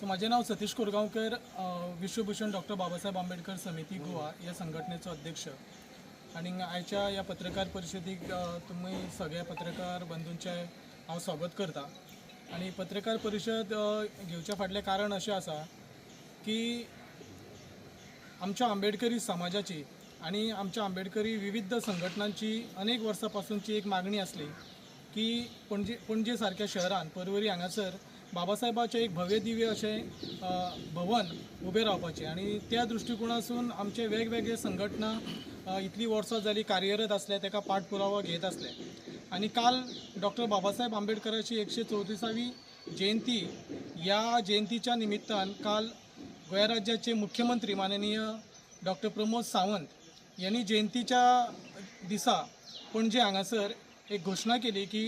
So माझे नाव Satish Korgaonkar Vishwabhushan doctor Babasaheb Ambedkar समिती गोवा या संघटनेचो अध्यक्ष. आणि आयच्या ह्या पत्रकार परिशदेक तुम्ही तुमी सगळ्या पत्रकार बंधूंचे हांव स्वागत करता. आणि पत्रकार परिशद अ, घेवच्या फाटलें कारण अशें आसा की आमच्या आंबेडकरी समाजाची आणि आमच्या आंबेडकरी विविध संघटनांची अनेक वर्सां एक मागणी असली की पणजे पणजे सारख्या शहरान परवरी हांगासर बाबासाहेबाचें एक भव्य दिव्य अशें भवन उबें रावपाचें. आणि त्या दृश्टिकोनासून आमचे वेगवेगळे संघटना इतलीं वर्सां जालीं कार्यरत आसले ताका पाठपुरावो घेत आसले आणि काल डॉक्टर बाबासाहेब आंबेडकराची एकशे चौतीसावी जयंती या जयंतीच्या निमित्तान काल गोंय राज्याचे मुख्यमंत्री माननीय डॉक्टर प्रमोद सावंत यांनी जयंतीच्या दिसा पणजे हांगासर एक घोशणा केली की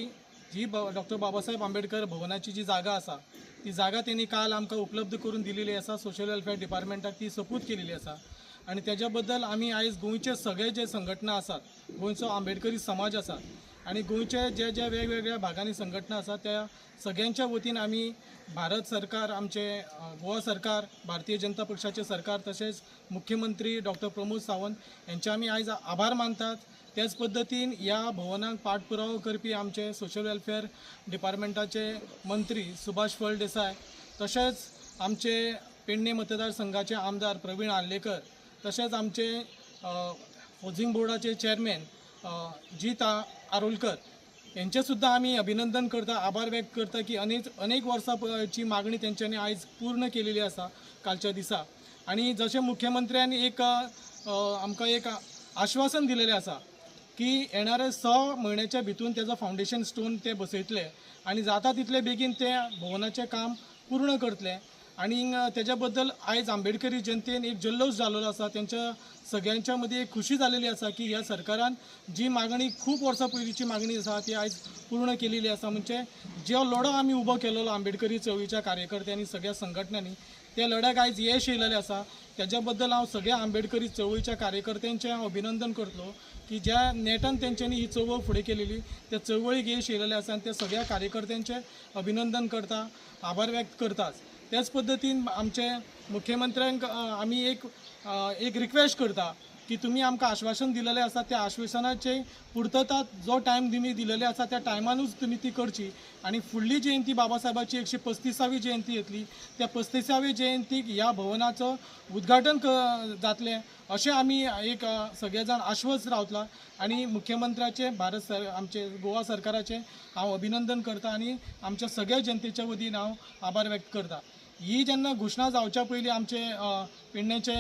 जी ब डॉक्टर बाबासाहेब आंबेडकर भवनाची जी जागा आसा ती जागा त्यांनी काल आमकां उपलब्ध करून दिलेली आसा सोशल वेलफेअर डिपार्टमेंटाक ती सपूत केलेली आसा आणि त्याच्या बद्दल आमी आयज गोंयचे सगळे जे संघटना आसात गोंयचो आंबेडकरी समाज आसा आणि गोंयचे जे ज्या वेगवेगळ्या भागांनी संघटना आसा त्या सगळ्यांच्या वतीन आमी भारत सरकार आमचे गोवा सरकार भारतीय जनता पक्षाचे सरकार तसेच मुख्यमंत्री डॉक्टर प्रमोद सावंत यांचे आमी आयज आभार मानतात. त्याच पद्दतीन ह्या भवनाक पाठपुरावो करपी आमचे सोशल वेलफेअर डिपार्टमेंटाचे मंत्री सुभाष फळदेसाय तशेंच आमचे पेडणे मतदारसंघाचे आमदार प्रवीण आर्लेकर तशेंच आमचे अ, बोर्डाचे चेअरमॅन जी ता आरोलकर. यांच्यासुद्धा आम्ही अभिनंदन करता आभार व्यक्त करता की अनेक अनेक वर्सांची मागणी त्यांच्यानी आयज पूर्ण केलेली आसा कालच्या दिसा. आणि जशें मुख्यमंत्र्यांनी एक आमकां एक आश्वासन दिलेलें आसा की येणाऱ्या स म्हयन्याच्या भितून त्याचं फाउंडेशन स्टोन ते बसयतले आणि जाता तितले बेगीन ते भवनाचें काम पूर्ण करतले. आणि त्याच्या बद्दल आयज आंबेडकरी जनतेन एक जल्लोष जाल्लो आसा त्यांच्या सगळ्यांच्या मदीं एक खुशी जालेली आसा की ह्या सरकारान जी मागणी खूप वर्सां पयलींची मागणी आसा ती आयज पूर्ण केलेली आसा म्हणजे जो लढो आमी उबो केलेलो आंबेडकरी चळवळीच्या कार्यकर्त्यांनी सगळ्या संघटनांनी त्या लढ्याक आयज यश येयलेलें आसा त्याच्या बद्दल हांव सगळ्या आंबेडकरी चळवळीच्या कार्यकर्त्यांचें हांव अभिनंदन करतलो की ज्या नेटान तेंच्यांनी ही चळवळ फुडें केलेली त्या चळवळीक यश येयलेलें आसा आनी त्या सगळ्या कार्यकर्त्यांचें अभिनंदन करता आभार व्यक्त करताच त्याच पद्दतीन आमचे मुख्यमंत्र्यांक आमी एक एक रिक्वेस्ट करता की तुमी आमकां आश्वासन दिलेलें आसा त्या आश्वासनाचे पुर्तता जो टायम तुमी दिलेले आसा त्या टायमानूच तुमी ती करची. आणि फुडली जयंती बाबासाहेबाची एकशे पस्तिसावी जयंती येतली. त्या पस्तिसावी जयंतीक ह्या भवनाचं उद्घाटन क जातलें. अशें आमी एक सगळे जाण आश्वस्त रावतला. आणि मुख्यमंत्र्याचे भारत सर आमचे गोवा सरकाराचे हांव अभिनंदन करता. आणि आमच्या सगळ्या जनतेच्या वतीन हांव आभार व्यक्त करता. ही जेन्ना घोशणा जावच्या पयलीं आमचे पेडणेचे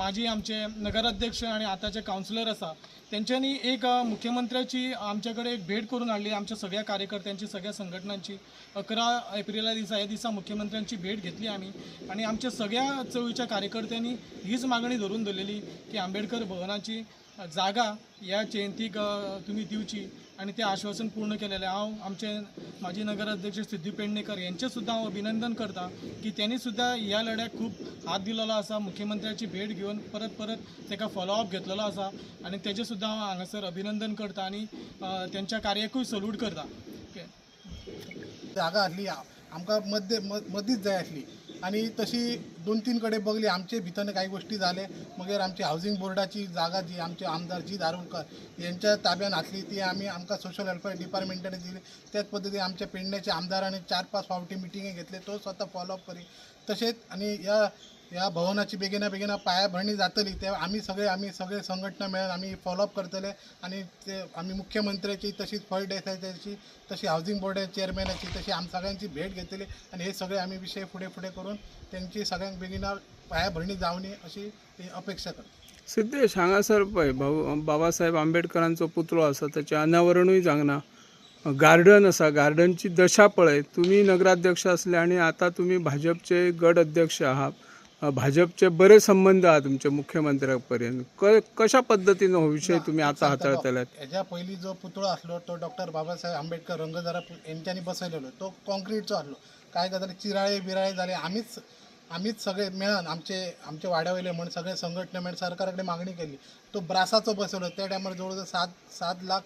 माजी आमचे नगराध्यक्ष आणि आताचे काउन्सिलर आसा तेंच्यांनी एक मुख्यमंत्र्याची आमच्याकडे एक भेट करून हाडली आमच्या सगळ्या कार्यकर्त्यांची सगळ्या संघटनांची. अकरा एप्रिला दिसा ह्या दिसा मुख्यमंत्र्यांची भेट घेतली आम्ही. आणि आमच्या सगळ्या चळवळीच्या कार्यकर्त्यांनी हीच मागणी धरून दवरलेली की आंबेडकर भवनाची जागा ह्या जयंतीक तुम्ही तुमी दिवची आणि ते आश्वासन पूर्ण केलेलें हांव आमचे माजी नगराध्यक्ष सिद्धी पेडणेकर यांचे सुद्दां हांव अभिनंदन करता की त्यांनी सुद्धा ह्या लढ्याक खूप हात दिलेलो आसा मुख्यमंत्र्याची भेट घेवन परत परत ताका फॉलोअप घेतलेलो आसा आणि तेजे सुद्दां हांव हांगासर अभिनंदन करता आणि त्यांच्या कार्याकूय सल्यूट करता. ओके. जागा आसली आमकां मध्य म- मदींच जाय आसली. आणि तशी दोन तीन कडेन बघली आमचे भितर काही गोष्टी जाले मग आमची हाऊसिंग बोर्डाची जागा जी आमचे आमदार जी दारुणकर यांच्या ताब्यात आसली ती आमी आमकां सोशल वेलफेअर डिपार्टमेंटाने दिली. त्याच पद्दतीन आमच्या पेडण्याच्या आमदाराने चार पाच फावटी मिटिंगे घेतले. तो स्वता फॉलोअप करी. तशेंच आणि या ह्या भवनाची बेगिना बेगिना पायाभरणी जातली. ते आम्ही सगळे आम्ही सगळे संघटना मेळून आम्ही फॉलोअप करतले आणि ते आम्ही मुख्यमंत्र्याची तशीच फळ देसायची तशी हाऊसिंग बोर्डाच्या चेअरमॅनाची तशी आम सगळ्यांची भेट घेतली आणि हे सगळे आम्ही विषय फुडें फुडें करून त्यांची सगळ्यांक बेगिना पायाभरणी जावनी अशी अपेक्षा करतो. सिद्धेश हांगासर पळय भाऊ बाबासाहेब आंबेडकरांचो पुतळो आसा ताचें अनावरणूय जावंक ना गार्डन आसा गार्डनची दशा पळय. तुमी नगराध्यक्ष असले आनी आतां तुमी भाजपचे गट अध्यक्ष आहात. भाजपचे बरे संबंध आहा तुमचे मुख्यमंत्र्या पर्यंत क- कशा पद्दतीन हो विशय तुमी आतां हाताळटल्यात ह्याच्या पयलीं जो पुतळो असलो तो डॉक्टर बाबासाहेब आंबेडकर रंगदारा यांच्यानी बसयलेलो तो कॉन्क्रीटचो असलो काय गजाली चिराळे बिराळे जाले आम्हीच आम्हीच सगळे मेळून आमचे आमचे वाड्यावयले म्हण सगळे संघटना मेळून सरकारा कडेन मागणी केली. तो ब्रासाचो बसयलो त्या टायमार जवळ जवळ सात सात लाख